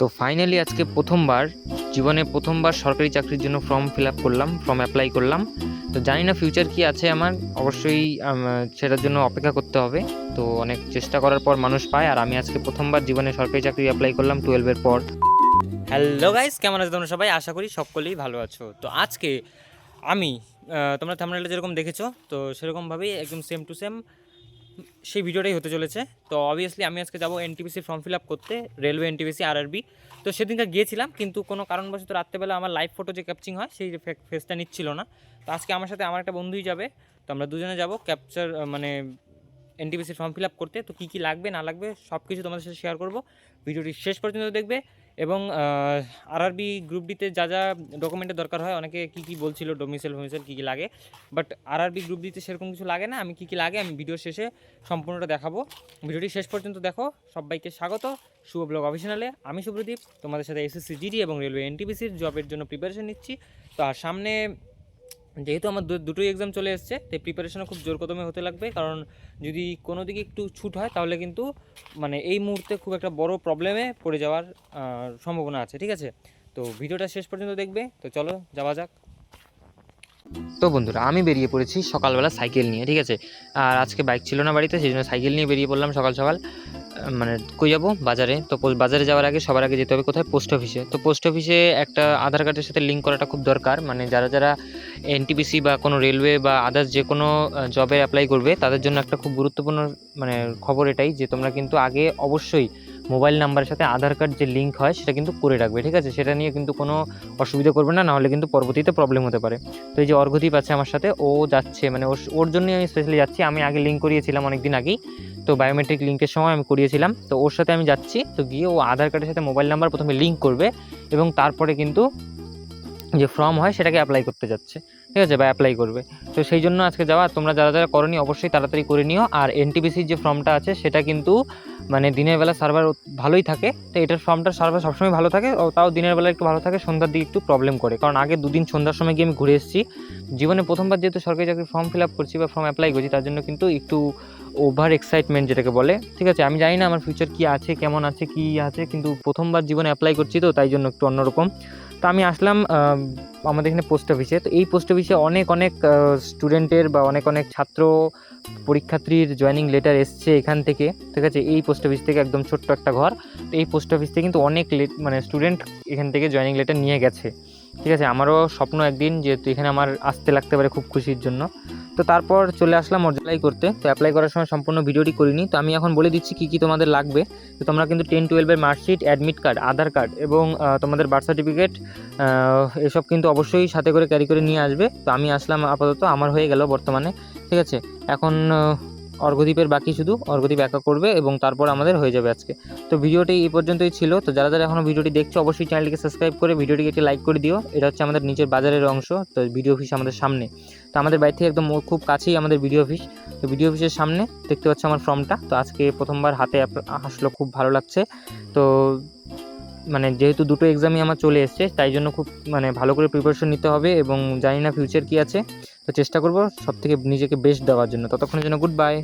তো ফাইনালি আজকে প্রথমবার, জীবনে প্রথমবার সরকারি চাকরির জন্য ফর্ম ফিল আপ করলাম ফর্ম অ্যাপ্লাই করলাম। তো জানি না ফিউচার কি আছে আমার, অবশ্যই সেটার জন্য অপেক্ষা করতে হবে। তো অনেক চেষ্টা করার পর মানুষ পায়, আর আমি আজকে প্রথমবার জীবনে সরকারি চাকরি অ্যাপ্লাই করলাম টুয়েলভের পর। হ্যালো গাইস কেমন আছো তোমরা সবাই? আশা করি সকলেই ভালো আছো। তো আজকে আমি তোমরা থামনেলে যেরকম দেখেছ, তো সেরকমভাবেই একদম সেম টু সেম সেই ভিডিওটাই হতে চলেছে। তো অবভিয়াসলি আমি আজকে যাব এনটিপিসি ফর্ম ফিল আপ করতে রেলওয়ে এনটিপিসি আরআরবি তো সেদিনকে গিয়েছিলাম, কিন্তু কোনো কারণবশত রাত্রেবেলা আমার লাইভ ফটো যে ক্যাপচিং হয়, সেই ফেসটা নিচ্ছিল না। তো আজকে আমার সাথে আমার একটা বন্ধুই যাবে, তো আমরা দুজনে যাব ক্যাপচার মানে এনটিপিসির ফর্ম ফিল আপ করতে, তো কী কী লাগবে, না লাগবে সব কিছু তোমাদের সাথে শেয়ার করব। ভিডিওটি শেষ পর্যন্ত দেখবে এবং আরআরবি গ্রুপ ডিতে যা যা ডকুমেন্টের দরকার হয়, অনেকে কী কী বলছিল ডোমিসেল ফোমিসেল কী কী লাগে বাট আরআরবি গ্রুপ ডিতে সেরকম কিছু লাগে না, আমি কী কী লাগে, আমি ভিডিও শেষে সম্পূর্ণটা দেখাবো। ভিডিওটি শেষ পর্যন্ত দেখো, সবাইকে স্বাগত, শুভ ব্লগ অফিসিয়ালে আমি শুভ্রদীপ তোমাদের সাথে এসএসসি জিডি এবং রেলওয়ে এনটিপিসির জবের জন্য প্রিপারেশন নিচ্ছি। তো আর সামনে যেহেতু আমার দুটোই এক্সাম চলে এসছে, তাই প্রিপারেশনও খুব জোর কদমে হতে লাগবে। কারণ যদি কোনো দিকে একটু ছুট হয়, তাহলে কিন্তু মানে এই মুহূর্তে খুব একটা বড় প্রবলেমে পড়ে যাওয়ার সম্ভাবনা আছে, ঠিক আছে? তো ভিডিওটা শেষ পর্যন্ত দেখবে। তো চলো, যাওয়া যাক। তো বন্ধুরা, আমি বেরিয়ে পড়েছি সকালবেলা সাইকেল নিয়ে, ঠিক আছে? আর আজকে বাইক ছিল না বাড়িতে, সেই জন্য সাইকেল নিয়ে বেরিয়ে পড়লাম সকাল সকাল। মানে কই যাব? বাজারে। তো বাজারে যাওয়ার আগে সবার আগে যেতে হবে কোথায়? পোস্ট অফিসে। তো পোস্ট অফিসে একটা আধার কার্ডের সাথে লিঙ্ক করাটা খুব দরকার। মানে যারা যারা এনটিপিসি বা কোনো রেলওয়ে বা আদার্স যে কোনো জবে অ্যাপ্লাই করবে, তাদের জন্য একটা খুব গুরুত্বপূর্ণ মানে খবর এটাই যে তোমরা কিন্তু আগে অবশ্যই মোবাইল নাম্বারের সাথে আধার কার্ড যে লিঙ্ক হয়, সেটা কিন্তু করে রাখবে, ঠিক আছে? সেটা নিয়ে কিন্তু কোনো অসুবিধা করবে না, নাহলে কিন্তু পরবর্তীতে প্রবলেম হতে পারে। তো এই যে অর্ঘদীপ আছে আমার সাথে, ও যাচ্ছে মানে ওর- জন্যই আমি স্পেশালি যাচ্ছি। আমি আগে লিঙ্ক করিয়েছিলাম অনেক দিন আগেই। তো বায়োমেট্রিক লিঙ্কের সময় আমি করিয়েছিলাম। তো ওর সাথে আমি যাচ্ছি, তো গিয়ে ও আধার কার্ডের সাথে মোবাইল নাম্বার প্রথমে লিঙ্ক করবে এবং তারপরে কিন্তু যে ফর্ম হয় সেটাকে অ্যাপ্লাই করতে যাচ্ছে। ঠিক আছে, বা অ্যাপ্লাই করবে। তো সেই জন্য আজকে যাওয়া, তোমরা যারা যারা করনি, অবশ্যই তাড়াতাড়ি করে নিও। আর এনটিপিসির যে ফর্মটা আছে, সেটা কিন্তু মানে দিনের বেলা সার্ভার ভালোই থাকে। তো এটার ফর্মটা সার্ভার সবসময় ভালো থাকে, ও তাও দিনের বেলা একটু ভালো থাকে, সন্ধ্যার দিকে একটু প্রবলেম করে। কারণ আগে দুদিন সন্ধ্যার সময় গিয়ে আমি ঘুরে এসেছি। জীবনে প্রথমবার যেহেতু সরকারি চাকরির ফর্ম ফিল আপ করছি বা ফর্ম অ্যাপ্লাই করছি, তার জন্য কিন্তু একটু ওভার এক্সাইটমেন্ট যেটাকে বলে। ঠিক আছে, আমি জানি না আমার ফিউচার কী আছে, কেমন আছে, কী আছে, কিন্তু প্রথমবার জীবনে অ্যাপ্লাই করছি তো, তাই জন্য একটু অন্যরকম। তো আমি আসলাম আমাদের এখানে পোস্ট অফিসে তো এই পোস্ট অফিসে অনেক অনেক স্টুডেন্টের বা অনেক অনেক ছাত্র পরীক্ষার্থীর জয়নিং লেটার এসছে এখান থেকে, ঠিক আছে? এই পোস্ট অফিস থেকে একদম ছোট্ট একটা ঘর। তো এই পোস্ট অফিস থেকে কিন্তু অনেক লেট মানে স্টুডেন্ট এখান থেকে জয়নিং লেটার নিয়ে গেছে, ঠিক আছে? আমারও স্বপ্ন একদিন যেহেতু এখানে আমার আসতে লাগতে পারে খুব খুশির জন্য। তো তারপর চলে আসলাম অ্যাপ্লাই করতে। তো অ্যাপ্লাই করার সময় সম্পূর্ণ ভিডিওটি করিনি। তো আমি এখন বলে দিচ্ছি কী কী তোমাদের লাগবে। তো তোমরা কিন্তু টেন টুয়েলভের marksheet admit card Aadhaar card এবং তোমাদের বার্থ সার্টিফিকেট এসব কিন্তু অবশ্যই সাথে করে ক্যারি করে নিয়ে আসবে। তো আমি আসলাম আপাতত, আমার হয়ে গেল বর্তমানে। ঠিক আছে? এখন অর্ঘদ্বীপের বাকি শুধু অর্ঘদ্বীপ একা করবে এবং তারপর আমাদের হয়ে যাবে আজকে। তো ভিডিওটি এই পর্যন্তই ছিল। তো যারা যারা এখনও ভিডিওটি দেখছ, অবশ্যই চ্যানেলটিকে সাবস্ক্রাইব করে ভিডিওটিকে একটি লাইক করে দিও। এটা হচ্ছে আমাদের নিচের বাজারের অংশ, তো ভিডিও অফিস আমাদের সামনে। তো আমাদের বাড়ি থেকে একদম খুব কাছেই আমাদের ভিডিও অফিস। তো ভিডিও অফিসের সামনে দেখতে পাচ্ছ আমার ফর্মটা। তো আজকে প্রথমবার হাতে আসলো, খুব ভালো লাগছে। তো মানে যেহেতু দুটো এক্সামই আমার চলে এসছে, তাই জন্য খুব মানে ভালো করে প্রিপারেশন নিতে হবে এবং জানি না ফিউচার কী আছে। তো চেষ্টা করব সব থেকে নিজেকে বেস্ট দেওয়ার জন্য। ততক্ষণের জন্য গুড বাই